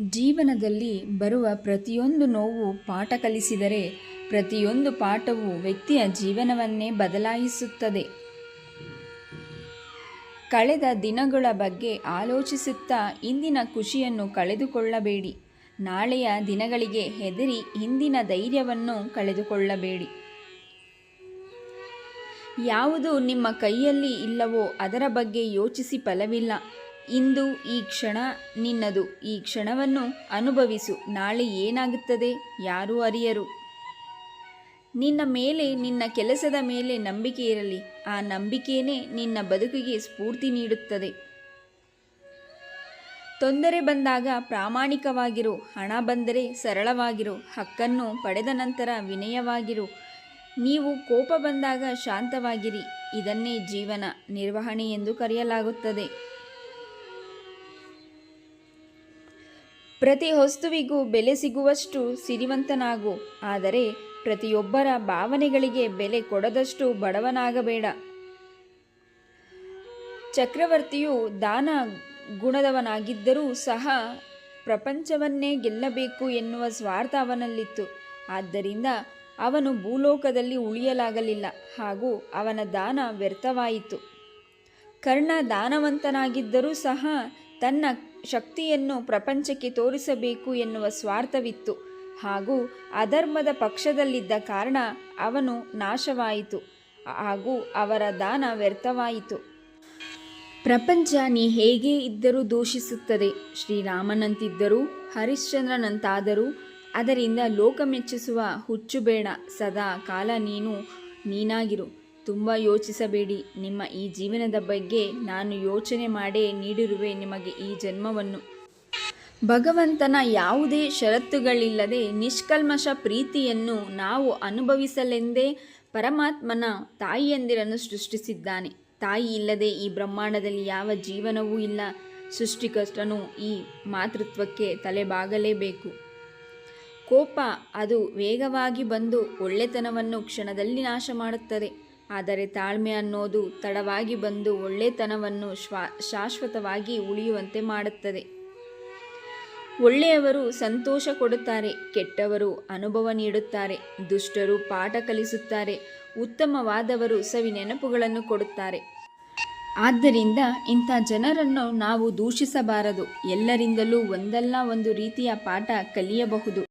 ಜೀವನದಲ್ಲಿ ಬರುವ ಪ್ರತಿಯೊಂದು ನೋವು ಪಾಠ ಕಲಿಸಿದರೆ ಪ್ರತಿಯೊಂದು ಪಾಠವು ವ್ಯಕ್ತಿಯ ಜೀವನವನ್ನೇ ಬದಲಾಯಿಸುತ್ತದೆ. ಕಳೆದ ದಿನಗಳ ಬಗ್ಗೆ ಆಲೋಚಿಸುತ್ತಾ ಇಂದಿನ ಖುಷಿಯನ್ನು ಕಳೆದುಕೊಳ್ಳಬೇಡಿ. ನಾಳೆಯ ದಿನಗಳಿಗೆ ಹೆದರಿ ಇಂದಿನ ಧೈರ್ಯವನ್ನು ಕಳೆದುಕೊಳ್ಳಬೇಡಿ. ಯಾವುದು ನಿಮ್ಮ ಕೈಯಲ್ಲಿ ಇಲ್ಲವೋ ಅದರ ಬಗ್ಗೆ ಯೋಚಿಸಿ ಫಲವಿಲ್ಲ. ಇಂದು ಈ ಕ್ಷಣ ನಿನ್ನದು. ಈ ಕ್ಷಣವನ್ನು ಅನುಭವಿಸು. ನಾಳೆ ಏನಾಗುತ್ತದೆ? ಯಾರೂ ಅರಿಯರು? ನಿನ್ನ ಮೇಲೆ, ನಿನ್ನ ಕೆಲಸದ ಮೇಲೆ ನಂಬಿಕೆ ಇರಲಿ. ಆ ನಂಬಿಕೆಯೇ ನಿನ್ನ ಬದುಕಿಗೆ ಸ್ಫೂರ್ತಿ ನೀಡುತ್ತದೆ. ತೊಂದರೆ ಬಂದಾಗ ಪ್ರಾಮಾಣಿಕವಾಗಿರು. ಹಣ ಬಂದರೆ ಸರಳವಾಗಿರು. ಹಕ್ಕನ್ನು ಪಡೆದ ನಂತರ ವಿನಯವಾಗಿರು. ನೀವು ಕೋಪ ಬಂದಾಗ ಶಾಂತವಾಗಿರಿ. ಇದನ್ನೇ ಜೀವನ ನಿರ್ವಹಣೆ ಎಂದು ಕರೆಯಲಾಗುತ್ತದೆ. ಪ್ರತಿ ವಸ್ತುವಿಗೂ ಬೆಲೆ ಸಿಗುವಷ್ಟು ಸಿರಿವಂತನಾಗು, ಆದರೆ ಪ್ರತಿಯೊಬ್ಬರ ಭಾವನೆಗಳಿಗೆ ಬೆಲೆ ಕೊಡದಷ್ಟು ಬಡವನಾಗಬೇಡ. ಚಕ್ರವರ್ತಿಯು ದಾನ ಗುಣದವನಾಗಿದ್ದರೂ ಸಹ ಪ್ರಪಂಚವನ್ನೇ ಗೆಲ್ಲಬೇಕು ಎನ್ನುವ ಸ್ವಾರ್ಥ ಅವನಲ್ಲಿತ್ತು. ಆದ್ದರಿಂದ ಅವನು ಭೂಲೋಕದಲ್ಲಿ ಉಳಿಯಲಾಗಲಿಲ್ಲ ಹಾಗೂ ಅವನ ದಾನ ವ್ಯರ್ಥವಾಯಿತು. ಕರ್ಣ ದಾನವಂತನಾಗಿದ್ದರೂ ಸಹ ತನ್ನ ಶಕ್ತಿಯನ್ನು ಪ್ರಪಂಚಕ್ಕೆ ತೋರಿಸಬೇಕು ಎನ್ನುವ ಸ್ವಾರ್ಥವಿತ್ತು. ಹಾಗೂ ಅಧರ್ಮದ ಪಕ್ಷದಲ್ಲಿದ್ದ ಕಾರಣ ಅವನು ನಾಶವಾಯಿತು. ಹಾಗೂ ಅವರ ದಾನ ವ್ಯರ್ಥವಾಯಿತು. ಪ್ರಪಂಚ ನೀ ಹೇಗೆ ಇದ್ದರೂ ದೂಷಿಸುತ್ತದೆ. ಶ್ರೀರಾಮನಂತಿದ್ದರೂ, ಹರಿಶ್ಚಂದ್ರನಂತಾದರೂ, ಅದರಿಂದ ಲೋಕ ಮೆಚ್ಚಿಸುವ ಹುಚ್ಚು ಬೇಡ ಸದಾ ಕಾಲ ನೀನು ನೀನಾಗಿರು. ತುಂಬ ಯೋಚಿಸಬೇಡಿ. ನಿಮ್ಮ ಈ ಜೀವನದ ಬಗ್ಗೆ ನಾನು ಯೋಚನೆ ಮಾಡೇ ನೀಡಿರುವೆ ನಿಮಗೆ ಈ ಜನ್ಮವನ್ನು. ಭಗವಂತನ ಯಾವುದೇ ಷರತ್ತುಗಳಿಲ್ಲದೆ ನಿಷ್ಕಲ್ಮಶ ಪ್ರೀತಿಯನ್ನು ನಾವು ಅನುಭವಿಸಲೆಂದೇ ಪರಮಾತ್ಮನ ತಾಯಿಯಂದಿರನ್ನು ಸೃಷ್ಟಿಸಿದ್ದಾನೆ. ತಾಯಿ ಇಲ್ಲದೆ ಈ ಬ್ರಹ್ಮಾಂಡದಲ್ಲಿ ಯಾವ ಜೀವನವೂ ಇಲ್ಲ. ಸೃಷ್ಟಿಕಷ್ಟನು ಈ ಮಾತೃತ್ವಕ್ಕೆ ತಲೆಬಾಗಲೇಬೇಕು. ಕೋಪ ಅದು ವೇಗವಾಗಿ ಬಂದು ಒಳ್ಳೆತನವನ್ನು ಕ್ಷಣದಲ್ಲಿ ನಾಶ ಮಾಡುತ್ತದೆ ಆದರೆ ತಾಳ್ಮೆ ಅನ್ನೋದು ತಡವಾಗಿ ಬಂದು ಒಳ್ಳೆತನವನ್ನು ಶ್ವಾ, ಶಾಶ್ವತವಾಗಿ ಉಳಿಯುವಂತೆ ಮಾಡುತ್ತದೆ. ಒಳ್ಳೆಯವರು ಸಂತೋಷ ಕೊಡುತ್ತಾರೆ, ಕೆಟ್ಟವರು ಅನುಭವ ನೀಡುತ್ತಾರೆ, ದುಷ್ಟರು ಪಾಠ ಕಲಿಸುತ್ತಾರೆ, ಉತ್ತಮವಾದವರು ಸವಿ ನೆನಪುಗಳನ್ನು ಕೊಡುತ್ತಾರೆ. ಆದ್ದರಿಂದ ಇಂಥ ಜನರನ್ನು ನಾವು ದೂಷಿಸಬಾರದು. ಎಲ್ಲರಿಂದಲೂ ಒಂದಲ್ಲ ಒಂದು ರೀತಿಯ ಪಾಠ ಕಲಿಯಬಹುದು.